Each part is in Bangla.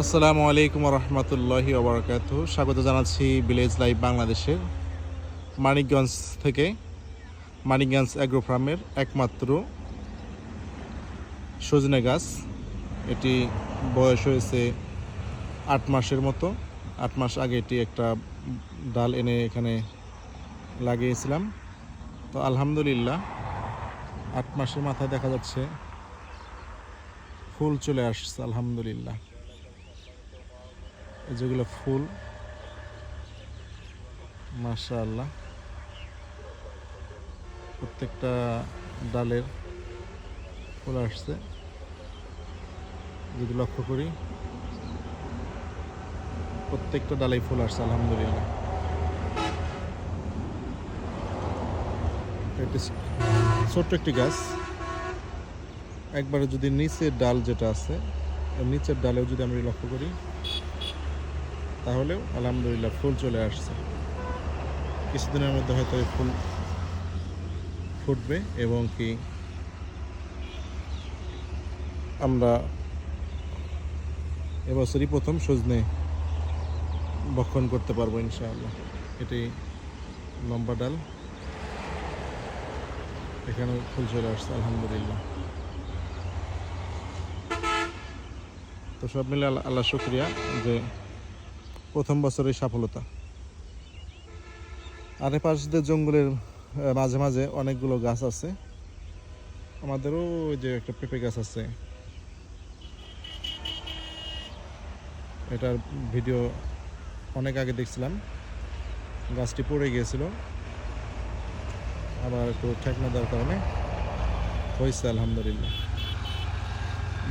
আসসালামু আলাইকুম রহমতুল্লাহি ওবরাকাত স্বাগত জানাচ্ছি ভিলেজ লাইভ বাংলাদেশের মানিকগঞ্জ থেকে। মানিকগঞ্জ অ্যাগ্রো ফার্মের একমাত্র সজনে গাছ। এটি বয়স হয়েছে আট মাসের মতো। আট মাস আগে এটি একটা ডাল এনে এখানে লাগিয়েছিলাম। তো আলহামদুলিল্লাহ, আট মাসের মাথায় দেখা যাচ্ছে, ফুল চলে আসছে, আলহামদুলিল্লাহ। যেগুলো ফুল। মাশাআল্লাহ। প্রত্যেকটা ডালের ফুল আসছে। যদি লক্ষ্য করি, প্রত্যেকটা ডালেই ফুল আসছে, আলহামদুলিল্লাহ। ছোট্ট একটি গাছ। একবারে যদি নিচের ডাল যেটা আছে নিচের ডালেও যদি আমরা লক্ষ্য করি তাহলেও আলহামদুলিল্লাহ ফুল চলে আসছে। কিছুদিনের মধ্যে হয়তো এই ফুল ফুটবে এবং কি আমরা এবছরই প্রথম সজনে বক্ষণ করতে পারব ইনশাআল্লাহ। এটি লম্বা ডাল। এখানেও ফুল চলে আসছে, আলহামদুলিল্লাহ। তো সব মিলে আল্লাহ শুক্রিয়া যে প্রথম বছরের সফলতা। আর পাশ জঙ্গলের মাঝে মাঝে অনেকগুলো গাছ আছে। আমাদেরও ওই যে একটা পেঁপে গাছ আছে। এটার ভিডিও অনেক আগে দেখছিলাম। গাছটি পড়ে গিয়েছিল। আবার একটু ঠেকনা দেওয়ার কারণে হয়েছে, আলহামদুলিল্লাহ।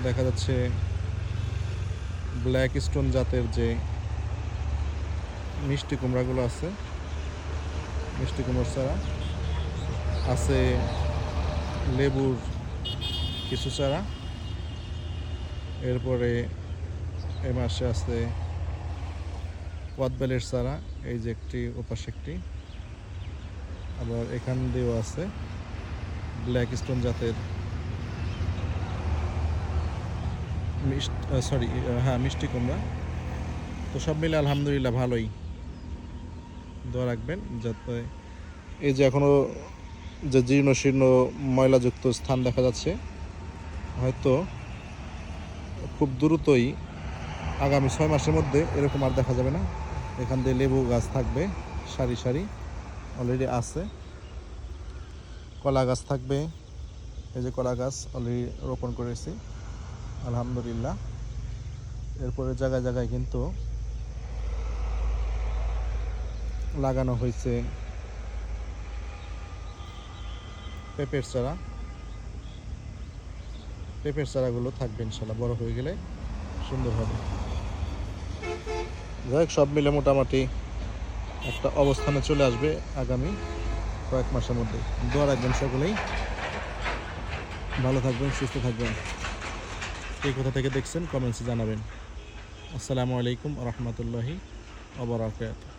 দেখা যাচ্ছে ব্ল্যাক স্টোন জাতের যে মিষ্টি কুমড়াগুলো আছে। মিষ্টি কুমড়োর চারা। আছে লেবুর কিছু চারা। এরপরে এ মাসে আছে কদবেলের চারা, এই যে একটি, ওপাশে একটি। আবার এখান দিয়েও আছে ব্ল্যাক স্টোন জাতের সরি হ্যাঁ মিষ্টি কুমড়া। তো সব মিলে আলহামদুলিল্লাহ ভালোই। দোয়া রাখবেন যাতে এই যে এখনও যে জীর্ণ শীর্ণ ময়লাযুক্ত স্থান দেখা যাচ্ছে, হয়তো খুব দ্রুতই আগামী ছয় মাসের মধ্যে এরকম আর দেখা যাবে না। এখান দিয়ে লেবু গাছ থাকবে, সারি সারি অলরেডি আছে। কলা গাছ থাকবে, এই যে কলা গাছ অলরেডি রোপণ করেছি, আলহামদুলিল্লাহ। এরপরে জায়গায় জায়গায় কিন্তু লাগানো হয়েছে পেঁপের চারা। পেঁপের চারাগুলো থাকবে ইনশাল্লাহ, বড় হয়ে গেলে সুন্দর হবে। যাই সব মিলে মোটামুটি একটা অবস্থানে চলে আসবে আগামী কয়েক মাসের মধ্যে। দোয়া রাখবেন সকলেই। ভালো থাকবেন, সুস্থ থাকবেন। কে কোথা থেকে দেখছেন কমেন্টসে জানাবেন। আসসালামু আলাইকুম রহমতুল্লাহি অবরাকাত